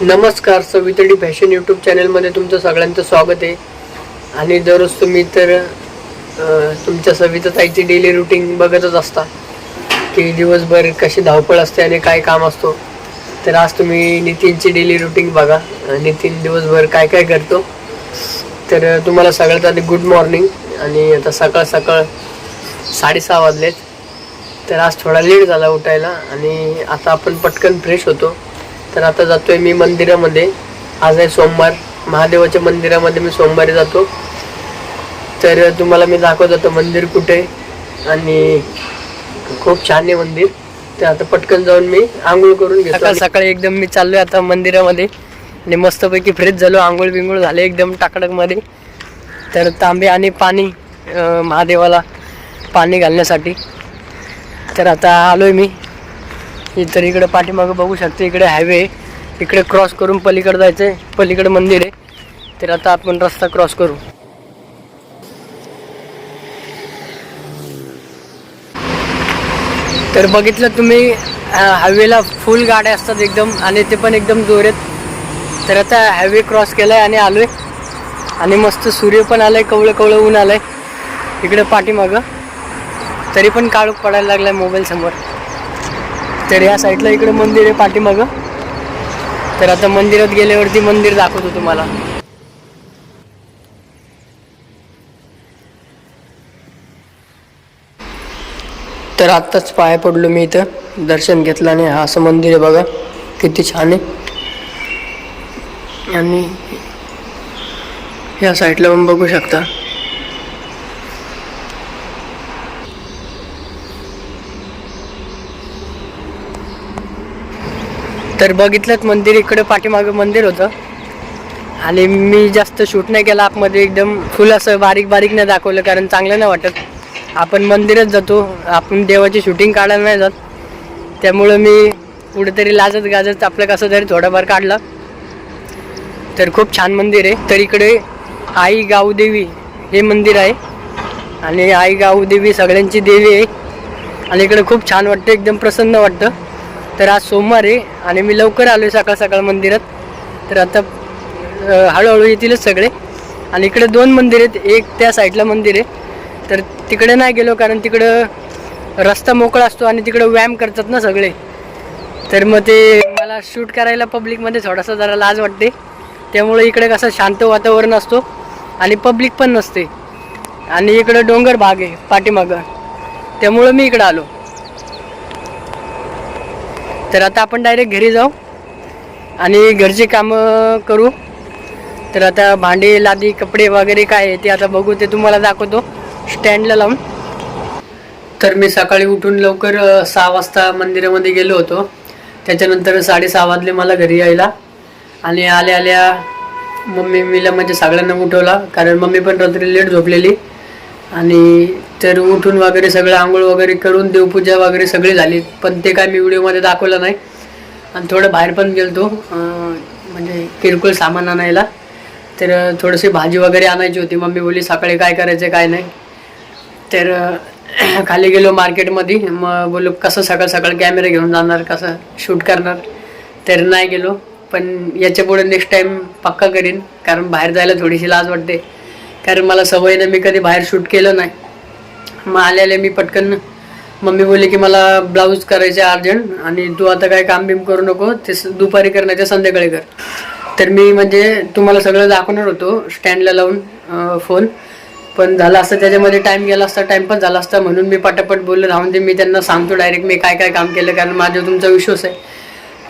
नमस्कार सवितडी fashion YouTube चॅनलमध्ये तुमचं सगळ्यांचं स्वागत आहे. आणि दररोज तुम्ही तर तुमच्या सविता ताईची डेली रुटीन बघतच असता. की दिवसभर कशी धावपळ असते आणि काय काम असतो. तर आज तुम्ही नितीनची डेली रुटीन बघा. नितीन दिवसभर काय काय करतो. तर तुम्हाला सगळ्यात आधी गुड मॉर्निंग आणि आता सकाळ सकाळ साडेसहा वाजलेत. तर आज थोडा लेट झाला उठायला. आणि आता आपण पटकन फ्रेश होतो. तर आता जातोय मी मंदिरामध्ये. आज आहे सोमवार. महादेवाच्या मंदिरामध्ये मी सोमवारी जातो. तर तुम्हाला मी दाखवत होतो मंदिर कुठे आणि खूप छान आहे मंदिर. तर आता पटकन जाऊन मी आंघोळ करून घेतो सकाळ सकाळी एकदम मी चाललोय आता मंदिरामध्ये. आणि मस्तपैकी फ्रेश झालो आंघोळ बिंघोळ झाले एकदम टाकडकमध्ये. तर तांबे आणि पाणी महादेवाला पाणी घालण्यासाठी. तर आता आलोय मी. इतर इकडे पाठीमागं बघू शकतो इकडे हायवे इकडे क्रॉस करून पलीकडे जायचं आहे पलीकडे मंदिर आहे. तर आता आपण रस्ता क्रॉस करू. तर बघितलं तुम्ही हायवेला फुल गाड्या असतात एकदम आणि ते पण एकदम जोरेत. तर आता हायवे क्रॉस केलाय आणि आलो आहे आणि मस्त सूर्य पण आलाय कवळं कवळं ऊन आलंय. इकडे पाठीमागं. तरी पण काळोख पडायला लागलाय मोबाईल समोर. तर या साईडला इकडे मंदिर आहे पाठीमागं. तर आता मंदिरात गेल्यावरती मंदिर दाखवतो तुम्हाला. तर आत्ताच पाया पडलो मी इथं. दर्शन घेतलं आणि हा असं मंदिर आहे बघा. किती छान आहे. आणि ह्या साईडला पण बघू शकता. तर बघितलं मंदिर इकडे पाठीमागं मंदिर होतं. आणि मी जास्त शूट नाही केला आतमध्ये एकदम फुल असं बारीक बारीक नाही दाखवलं कारण चांगलं नाही वाटत. आपण मंदिरच जातो आपण देवाची शूटिंग काढायला नाही जात. त्यामुळं मी कुठेतरी लाजत गाजत आपलं कसं तरी थोडंफार काढलं. तर खूप छान मंदिर आहे. तर इकडे आई गावदेवी हे मंदिर आहे. आणि आई गावदेवी सगळ्यांची देवी आहे. आणि इकडे खूप छान वाटतं एकदम प्रसन्न वाटतं. तर आज सोमवार आहे आणि मी लवकर आलो आहे सकाळ सकाळ मंदिरात. तर आता हळूहळू येतीलच सगळे. आणि इकडे दोन मंदिर आहेत. एक त्या साईडला मंदिर आहे. तर तिकडे नाही गेलो कारण तिकडं रस्ता मोकळा असतो आणि तिकडं व्यायाम करतात ना सगळे. तर मग ते मला शूट करायला पब्लिकमध्ये थोडासा जरा लाज वाटते. त्यामुळे इकडे कसं शांत वातावरण असतो आणि पब्लिक पण नसते. आणि इकडं डोंगर भाग आहे पाठीमागं. त्यामुळं मी इकडं आलो. तर आता आपण डायरेक्ट घरी जाऊ आणि घरची कामं करू. तर आता भांडे लादी कपडे वगैरे काय आहे ते आता बघू ते तुम्हाला दाखवतो. स्टँडला लावून. तर मी सकाळी उठून लवकर सहा वाजता मंदिरामध्ये गेलो होतो. त्याच्यानंतर साडेसहा वाजले मला घरी यायला. आणि आल्या आल्या मम्मी मीला म्हणजे सगळ्यांना उठवला. कारण मम्मी पण रात्री लेट झोपलेली. आणि तर उठून वगैरे सगळं आंघोळ वगैरे करून देवपूजा वगैरे सगळी झाली. पण ते काय मी व्हिडिओमध्ये दाखवलं नाही. आणि थोडं बाहेर पण गेलतो म्हणजे किरकोळ सामान आणायला. तर थोडीशी भाजी वगैरे आणायची होती. मम्मी बोलली सकाळी काय करायचं काय नाही. तर खाली गेलो मार्केटमध्ये. मग बोललो कसं सकाळ सकाळ कॅमेरा घेऊन जाणार कसं शूट करणार? तर नाही गेलो. पण याच्यापुढे नेक्स्ट टाईम पक्का करीन. कारण बाहेर जायला थोडीशी लाज वाटते. कारण मला सवयीनं मी कधी बाहेर शूट केलं नाही. मग आलेले मी पटकन मम्मी बोलली की मला ब्लाऊज करायचे अर्जंट आणि तू आता काय काम बिम करू नको ते स- दुपारी करण्याच्या संध्याकाळी कर. तर मी म्हणजे तुम्हाला सगळं दाखवणार होतो स्टँडला लावून फोन पण झालं असतं त्याच्यामध्ये टाइम गेला असता टाइमपास झाला असता म्हणून मी पटापट बोललो राहून ते मी त्यांना सांगतो डायरेक्ट मी काय काय काम केलं कारण माझ्यावर तुमचा विश्वास आहे.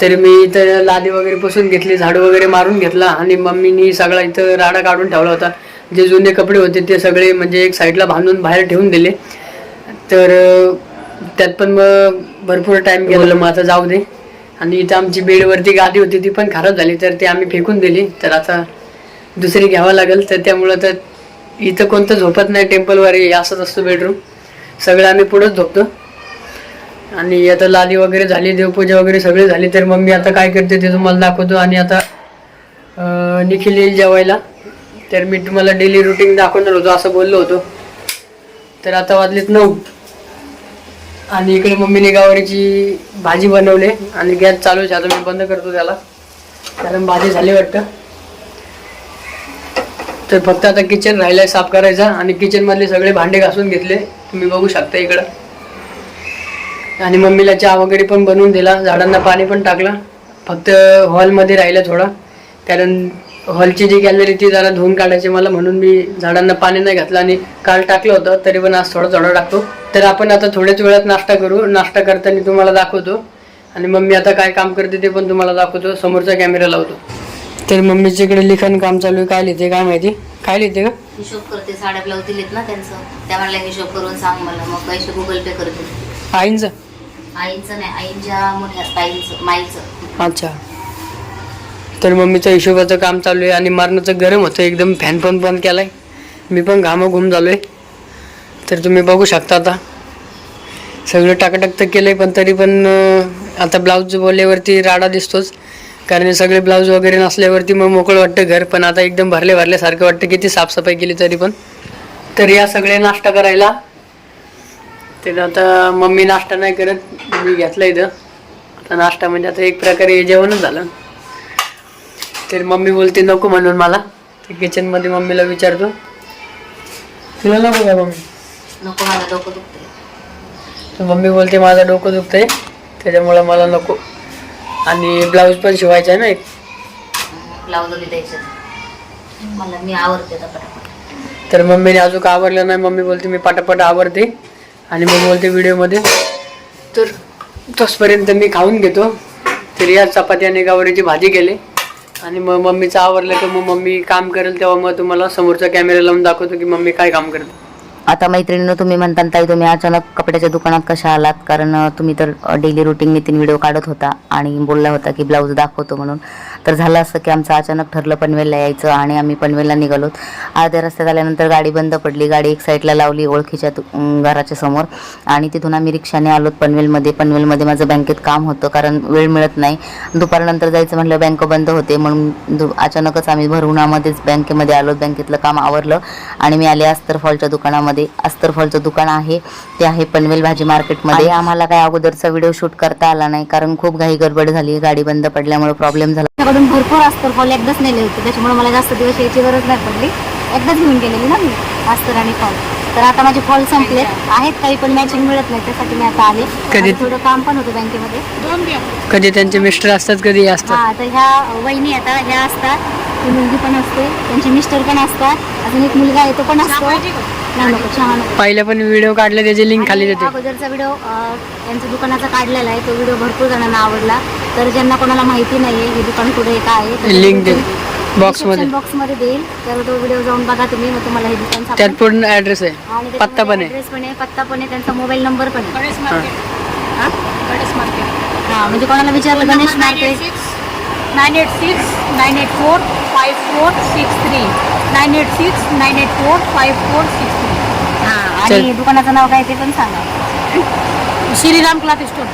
तर मी इथं लादी वगैरे पुसून घेतली झाडू वगैरे मारून घेतला आणि मम्मीनी सगळा इथं राडा काढून ठेवला होता. जे जुने कपडे होते ते सगळे म्हणजे एक साईडला बांधून बाहेर ठेवून दिले. तर त्यात पण मग भरपूर टाईम गेलेला. मग आता जाऊ दे. आणि इथं आमची बेडवरती गादी होती ती पण खराब झाली. तर ती आम्ही फेकून दिली. तर आता दुसरी घ्यावं लागेल. तर त्यामुळं तर इथं कोणतं झोपत नाही टेम्पलवर असंच असतो बेडरूम सगळं आम्ही पुढंच झोपतो. आणि आता लादी वगैरे झाली देवपूजा वगैरे सगळी झाली. तर मम्मी आता काय करते ते तुम्हाला दाखवतो. आणि आता निखिल येईल जेवायला तर मी तुम्हाला डेली रुटीन दाखवणार होतो असं बोललो होतो. तर आता वाजलेत नऊ. आणि इकडे मम्मीने गावारीची भाजी बनवली आणि गॅस चालू आहे आता मी बंद करतो त्याला. कारण भाजी झाली वाटतं. तर फक्त आता किचन राहिलंय साफ करायचा आणि किचनमधले सगळे भांडे घासून घेतले. तुम्ही बघू शकता इकडं. आणि मम्मीला चहा वगैरे पण बनवून दिला झाडांना पाणी पण टाकलं. फक्त हॉलमध्ये राहिलं थोडा. कारण हॉलची जी गॅलरी ती जरा धुवून काढायची. मला म्हणून मी झाडांना पाणी नाही घातलं आणि काल टाकलं होतं तरी पण आज थोडं थोडं टाकतो. तर आपण आता थोड्याच वेळात नाश्ता करू. नाश्ता करताना तुम्हाला दाखवतो. आणि मम्मी आता काय काम करते ते पण तुम्हाला दाखवतो. समोरचा कॅमेरा लावतो. तर मम्मीच्या इकडे लिखाण काम चालू आहे. काय लिहिते काय माहिती? काय लिहिते का हिशोब करते. साड्या ब्लाऊज दिलेत ना त्यांचं. त्या म्हणल्या हिशोब करून सांग मला. मग पैसे गुगल पे करते. आईंचं? आईंचं नाही आईंच्या मोठ्या ताईंचं माईचं. अच्छा. तर मम्मीचं हिशोबाचं काम चालू आहे आणि मारणाचं गरम होतं. एकदम फॅन पण बंद केला आहे मी पण घामाघूम झालो आहे तर तुम्ही बघू शकता आता. सगळं टाकाटक तर केलं आहे पण तरी पण आता ब्लाऊज बोलल्यावरती राडा दिसतोच. कारण सगळे ब्लाऊज वगैरे नसल्यावरती मग मोकळं वाटतं घर पण आता एकदम भरले भरल्यासारखं वाटतं. किती साफसफाई केली तरी पण. तर या सगळे नाश्ता करायला. तर आता मम्मी नाश्ता नाही करत. मी घेतला इथं. आता नाश्ता म्हणजे आता एक प्रकारे जेवणच झालं. तर मम्मी बोलते नको म्हणून मला. तर किचनमध्ये मम्मीला विचारतो. तुला नको का मम्मी? नको मला डोकं दुखते तर मम्मी बोलते माझं डोकं दुखतंय त्याच्यामुळं मला नको. आणि ब्लाऊज पण शिवायचा आहे ना एक. ब्लाऊज द्यायचे मला मी आवडते तर मम्मीने अजून का आवडलं नाही? मम्मी बोलते मी पटापट आवडते आणि मग बोलते व्हिडिओमध्ये तर तसपर्यंत मी खाऊन घेतो. तर या चपाती आणि गावरीची भाजी केली. आणि मग मम्मीचं आवडलं की मग मम्मी काम करेल तेव्हा मग तुम्हाला समोरचा कॅमेरा लावून दाखवतो की मम्मी काय काम करते. आता मैत्रिणीनं तुम्ही म्हणता ताई तुम्ही अचानक कपड्याच्या दुकानात कशा आलात? कारण तुम्ही तर डेली रुटीन तीन व्हिडिओ काढत होता आणि बोलला होता की ब्लाऊज दाखवतो म्हणून. तर झालं असं की आमचं अचानक ठरलं पनवेलला यायचं आणि आम्ही पनवेलला निघालो. अर्ध्या रस्त्यात आल्यानंतर गाडी बंद पडली. गाडी एक साईडला लावली ओळखीच्या घराच्या समोर आणि तिथून आम्ही रिक्षाने आलो पनवेलमध्ये. पनवेलमध्ये माझं बँकेत काम होतं कारण वेळ मिळत नाही. दुपारनंतर जायचं म्हटलं बँक बंद होते म्हणून दु अचानकच आम्ही भरवणामध्येच बँकेमध्ये आलो. बँकेतलं काम आवरलं आणि मी आले अस्तर फॉलच्या दुकानामध्ये. अस्तर फॉलचं दुकान आहे. ते आहे पनवेल भाजी मार्केटमध्ये. आम्हाला काय अगोदरचा व्हिडिओ शूट करता आला नाही कारण खूप घाई गडबड झाली. गाडी बंद पडल्यामुळे प्रॉब्लेम झाला. माझ्याकडून भरपूर अस्तर फॉल एकदाच नेले होते. त्याच्यामुळे मला जास्त दिवस यायची गरज नाही पडली. एकदाच घेऊन गेलेली ना मी अस्तर आणि फॉल तर आता माझे फॉल संपलेत. आहेत काही पण मॅचिंग मिळत नाही. त्यासाठी मी आता आले. कधी- थोडं काम पण होतं बँकेमध्ये. कधी त्यांचे मिस्टर असतात कधी हे असतात? हा तर ह्या वहिनी आता ह्या असतात. ती मुलगी पण असते. त्यांचे मिस्टर पण असतात. अजून एक मुलगा आहे तो पण असतो. नाही नको चहा नको पहिल्या पण व्हिडिओ काढले त्याची लिंक खाली देते अगोदरचा व्हिडिओ त्यांच्या दुकानाचा काढलेला आहे तो व्हिडिओ भरपूर जणांना आवडला. तर ज्यांना कोणाला माहिती नाहीये हे दुकान कुठे काय आहे लिंक दे description बॉक्समध्ये. बॉक्समध्ये देईल. तर तो व्हिडिओ जाऊन बघा तुम्ही मग तुम्हाला हे दुकान त्यात सापडेल. पूर्ण ऍड्रेस आहे. पत्ता पण आहे. ऍड्रेस पण आहे पत्ता पण आहे त्यांचा मोबाईल नंबर पण आहे. हा. म्हणजे कोणाला विचारलं Ganesh market nine eight six nine eight four five four six three nine eight six nine eight four five four six आणि दुकानाचं नाव काय ते पण सांगा. Shriram cloth store.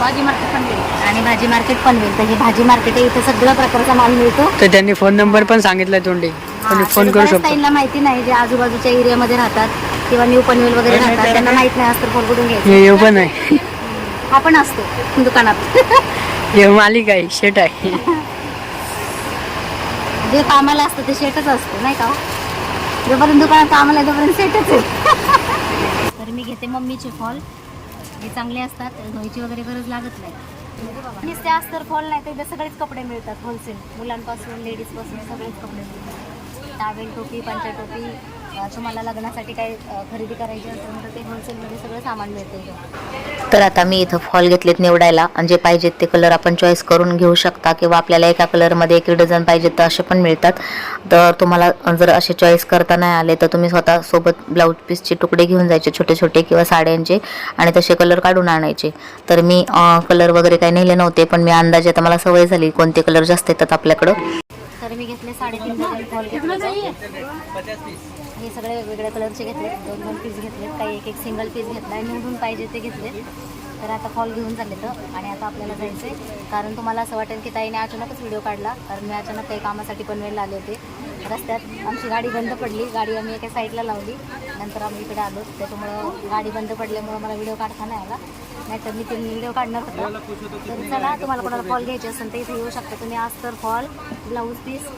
भाजी मार्केट पण गेली आणि भाजी मार्केट पनवेल तर हे भाजी मार्केट आहे इथं सगळ्या प्रकारचा माल मिळतो. तर त्यांनी फोन नंबर पण सांगितलाय तोंडी. फोन करू शकतो. ताईंना माहिती नाही जे आजूबाजूच्या एरियामध्ये राहतात किंवा न्यू पनवेल वगैरे राहतात त्यांना माहीत नाही असतं फोन कुठून घ्यायचं. हे पण आहे हा पण असतो दुकानात. हे मालिक आहे शेट आहे. जे कामाला असतं ते शेटच असतं नाही का हो? जोपर्यंत दुकानात कामाला आहे तोपर्यंत सेटच आहे. तर मी घेते मम्मीचे फॉल. हे चांगले असतात धुवायची वगैरे गरज लागत नाही. नुसते तर फॉल नाही तर इथे सगळेच कपडे मिळतात होलसेल मुलांपासून लेडीजपासून सगळेच कपडे मिळतात. टावेल टोपी पंचा टोपी तुम्हाला लग्नासाठी काही खरेदी करायची असेल तर ते होलसेलमध्ये सगळं सामान मिळतं तर आता मी इथं फॉल घेतलेत निवडायला. आणि जे पाहिजेत ते कलर आपण चॉईस करून घेऊ शकता किंवा आपल्याला एका कलरमध्ये एक डझन पाहिजेत तर असे पण मिळतात. तर तुम्हाला जर असे चॉईस करता नाही आले तर तुम्ही स्वतः सोबत ब्लाऊज पीसचे तुकडे घेऊन जायचे छोटे छोटे किंवा साड्यांचे आणि तसे कलर काढून आणायचे. तर मी कलर वगैरे काही नेले नव्हते पण मी अंदाजे आता मला सवय झाली कोणते कलर जास्त येतात आपल्याकडं. तर मी घेतले साडेतीन मी सगळे वेगवेगळ्या कलरचे घेतले दोन दोन पीस घेतलेत. काही एक एक सिंगल पीस घेतला आणि निवडून पाहिजे ते घेतले तर आता फॉल घेऊन चालले तर. आणि आता आपल्याला जायचं आहे कारण तुम्हाला असं वाटेल की ताईने अचानकच व्हिडिओ काढला. कारण मी अचानक काही कामासाठी पनवेलला आले होते. रस्त्यात आमची गाडी बंद पडली. गाडी आम्ही एका साईडला लावली. नंतर आम्ही इकडे आलो. त्याच्यामुळं गाडी बंद पडल्यामुळं मला व्हिडिओ काढता नाही आला. नाहीतर मी ते व्हिडिओ काढणार होता. तर चला तुम्हाला कोणाला फॉल घ्यायचे असेल तर इथे येऊ शकता. तुम्ही आज तर फॉल ब्लाऊज पीस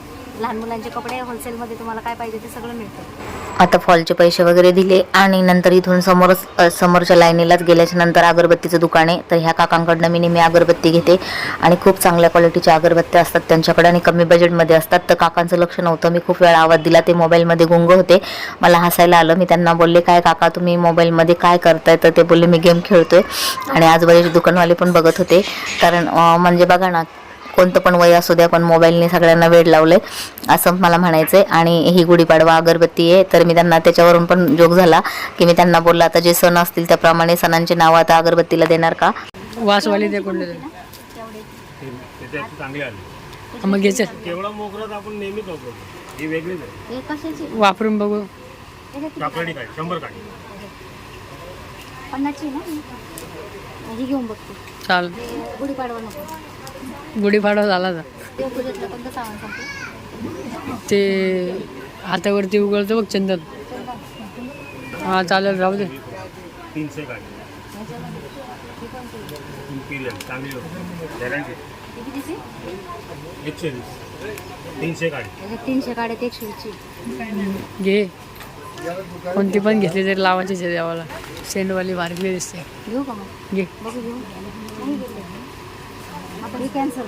लहान मुलांचे कपडे होलसेलमध्ये तुम्हाला काय पाहिजे ते सगळं मिळतं. आता फॉलचे पैसे वगैरे दिले आणि नंतर इथून समोरच समोरच्या लाईनीलाच गेल्याच्यानंतर अगरबत्तीचं दुकान आहे. तर ह्या काकांकडनं मी नेहमी अगरबत्ती घेते आणि खूप चांगल्या क्वालिटीच्या अगरबत्त्या असतात. त्यांच्याकडे आणि कमी बजेटमध्ये असतात. तर काकांचं लक्ष नव्हतं. मी खूप वेळा आवाज दिला. ते मोबाईलमध्ये गुंग होते. मला हसायला आलं. मी त्यांना बोलले काय काका तुम्ही मोबाईलमध्ये काय करताय? तर ते बोलले मी गेम खेळतोय. आणि आजूबाजूचे दुकानवाले पण बघत होते. कारण म्हणजे बघा ना कोणतं पण वय असू द्या पण मोबाईलने सगळ्यांना वेळ लावलंय असं मला म्हणायचंय. आणि ही गुढीपाडवा अगरबत्ती आहे तर मी त्यांना त्याच्यावरून पण जोक झाला की मी त्यांना बोलला आता जे सण असतील त्याप्रमाणे सणांचे नाव आता अगरबत्तीला देणार का? वासवाली ते कोणते तरी. त्याच्यात चांगले आले मग घ्यायचं केवढा मोगरात आपण नेहमीच वापरतो ही वेगळीच आहे हे कशाची वापरून बघू. काय शंभर ना? ही घेऊन बघते. चाल गुढीपाडवा नको. गुढीपाडवा झाला ते हातावरती उघडतं बघ चंदन. हा चालेल राहू दे. तीनशे एकशे वीस. काढे एकशे वीसची. घे. कोणती पण घेतली तरी लावायचीच आहे देवाला. सेंडवाली भारीतली दिसते. घेऊ का मग? घे बघू घेऊ नाही घेतले आता ही कॅन्सल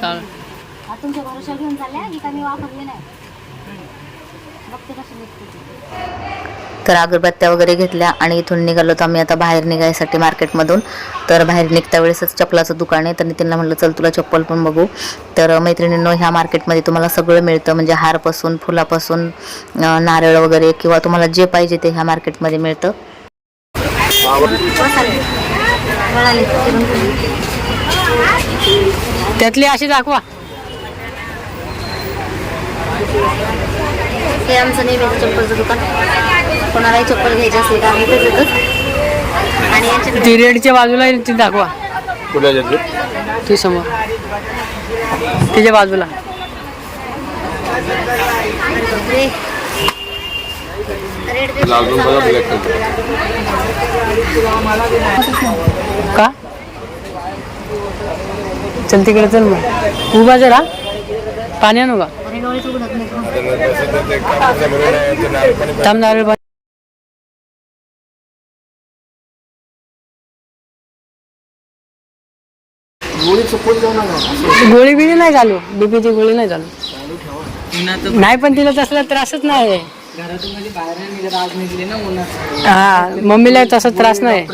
चाल आता तुमच्या भरोशा घेऊन चालल्या. की का मी वापरले नाही? बघते कशी निघते ती. तर अगरबत्त्या वगैरे घेतल्या आणि इथून निघालो तर आम्ही. आता बाहेर निघायसाठी मार्केटमधून. तर बाहेर निघता वेळेसच चपलाचं दुकान आहे. तर नितीनला म्हटलं चल तुला चप्पल पण बघू. तर मैत्रिणींनो ह्या मार्केटमध्ये तुम्हाला सगळं मिळतं. म्हणजे हारपासून फुलापासून नारळ वगैरे किंवा तुम्हाला जे पाहिजे ते ह्या मार्केटमध्ये मिळतं. त्यातली अशी दाखवा. हे आमचं नेहमीचं चप्पलचं दुकान. कोणालाही चप्पल घ्यायची असली का आम्ही इथेच आणि यांच्याकडे ती रेडच्या बाजूला आहे ती दाखवा. ती समोर. तिच्या बाजूला. का? चल तिकडे चल मग. उभा जरा. पाणी आणू का थांब नारळ पाणी गोळी बिळी नाही चालू बीपीची गोळी नाही चालू नाही पण तिला तसला त्रासच नाही. हा मम्मीला तसा त्रास नाही.